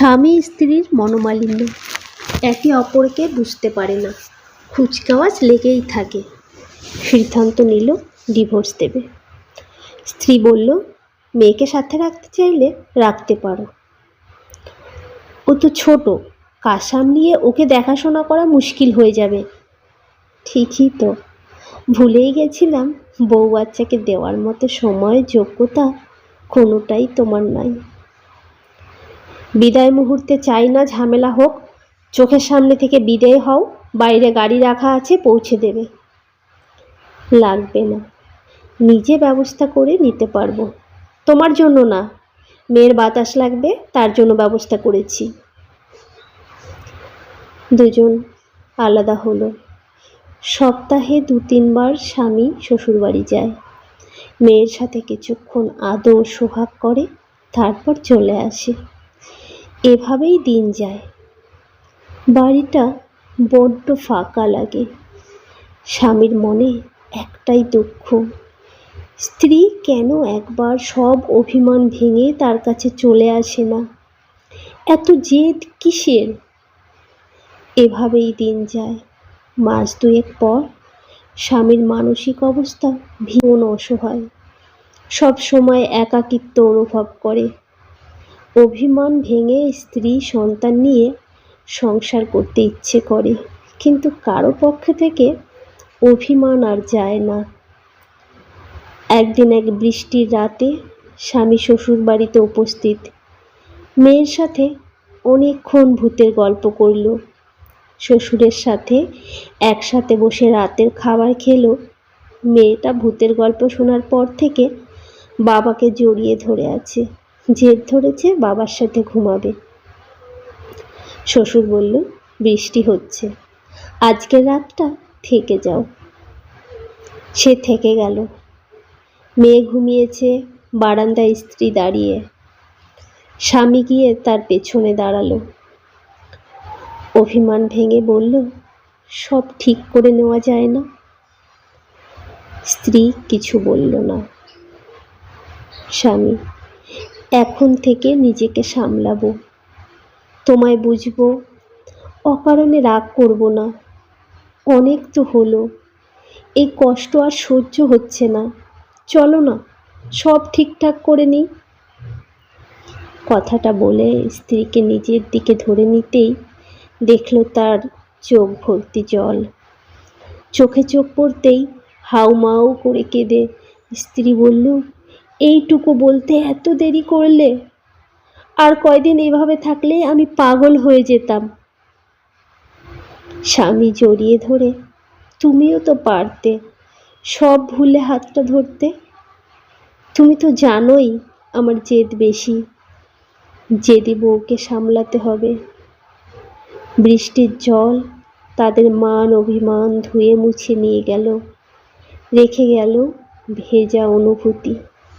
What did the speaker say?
স্বামী স্ত্রীর মনোমালিন্য। একে অপরকে বুঝতে পারে না। কুচকাওয়াজ লেগেই থাকে। সিদ্ধান্ত নিল ডিভোর্স দেবে। স্ত্রী বলল, মেয়েকে সাথে রাখতে চাইলে রাখতে পারো। ও তো ছোট কাজ সামলিয়ে ওকে দেখাশোনা করা মুশকিল হয়ে যাবে। ঠিকই তো। ভুলেই গেছিলাম, বউ বাচ্চাকে দেওয়ার মতো সময়, যোগ্যতা কোনোটাই তোমার নাই। বিদায় মুহূর্তে চাই না, ঝামেলা হোক। চোখের সামনে থেকে বিদায় হও, বাইরে গাড়ি রাখা আছে, পৌঁছে দেবে। লাগবে না। নিজে ব্যবস্থা করে নিতে পারব। তোমার জন্য না। মেয়ের বাতাস লাগবে, তার জন্য ব্যবস্থা করেছি। দুজন আলাদা হলো। সপ্তাহে দু তিনবার স্বামী শ্বশুরবাড়ি যায়। মেয়ের সাথে কিছুক্ষণ আদর সোহাগ করে, তারপর চলে আসে। এভাবেই দিন যায়। বাড়িটা বড্ড ফাঁকা লাগে। স্বামীর মনে একটাই দুঃখ, স্ত্রী কেন একবার সব অভিমান ভেঙে তার কাছে চলে আসে না? এত জেদ কিসের? এভাবেই দিন যায়। মাস দুয়েক পর স্বামীর মানসিক অবস্থা ভীষণ অসহায়। সব সময় একাকিত্ব অনুভব করে। অভিমান ভেঙে স্ত্রী সন্তান নিয়ে সংসার করতে ইচ্ছে করে। কিন্তু কারও পক্ষে থেকে অভিমান আর যায় না। একদিন এক বৃষ্টির রাতে স্বামী শ্বশুর বাড়িতে উপস্থিত। মেয়ের সাথে অনেকক্ষণ ভূতের গল্প করল। শ্বশুরের সাথে একসাথে বসে রাতের খাবার খেলো। মেয়েটা ভূতের গল্প শোনার পর থেকে বাবাকে জড়িয়ে ধরে আছে। জেদ ধরেছে বাবার সাথে ঘুমাবে। শ্বশুর বলল, বৃষ্টি হচ্ছে। আজকের রাতটা থেকে যাও। সে থেকে গেল। মেয়ে ঘুমিয়েছে, বারান্দায় স্ত্রী দাঁড়িয়ে। স্বামী গিয়ে তার পেছনে দাঁড়াল। অভিমান ভেঙে বলল, সব ঠিক করে নেওয়া যায় না। স্ত্রী কিছু বলল না। স্বামী এখন থেকে নিজেকে সামলাবো। তোমায় বুঝব। অকারণে রাগ করব না। অনেক তো হলো। এই কষ্ট আর সহ্য হচ্ছে না। চলো না, সব ঠিকঠাক করে নিই। কথাটা বলে স্ত্রীকে নিজের দিকে ধরে নিতেই দেখল তার চোখ ভর্তি জল। চোখে চোখ পড়তেই হাউমাউ করে কেঁদে স্ত্রী বলল এইটুকু বলতে এত দেরি করলে? আর কয়দিন এভাবে থাকলে আমি পাগল হয়ে যেতাম? স্বামী জড়িয়ে ধরে, তুমিও তো পারতে, সব ভুলে হাতটা ধরতে। তুমি তো জানোই আমার জেদ বেশি, জেদি বউকে সামলাতে হবে। বৃষ্টির জল তাদের মান অভিমান ধুয়ে মুছে নিয়ে গেল, রেখে গেল ভেজা অনুভূতি।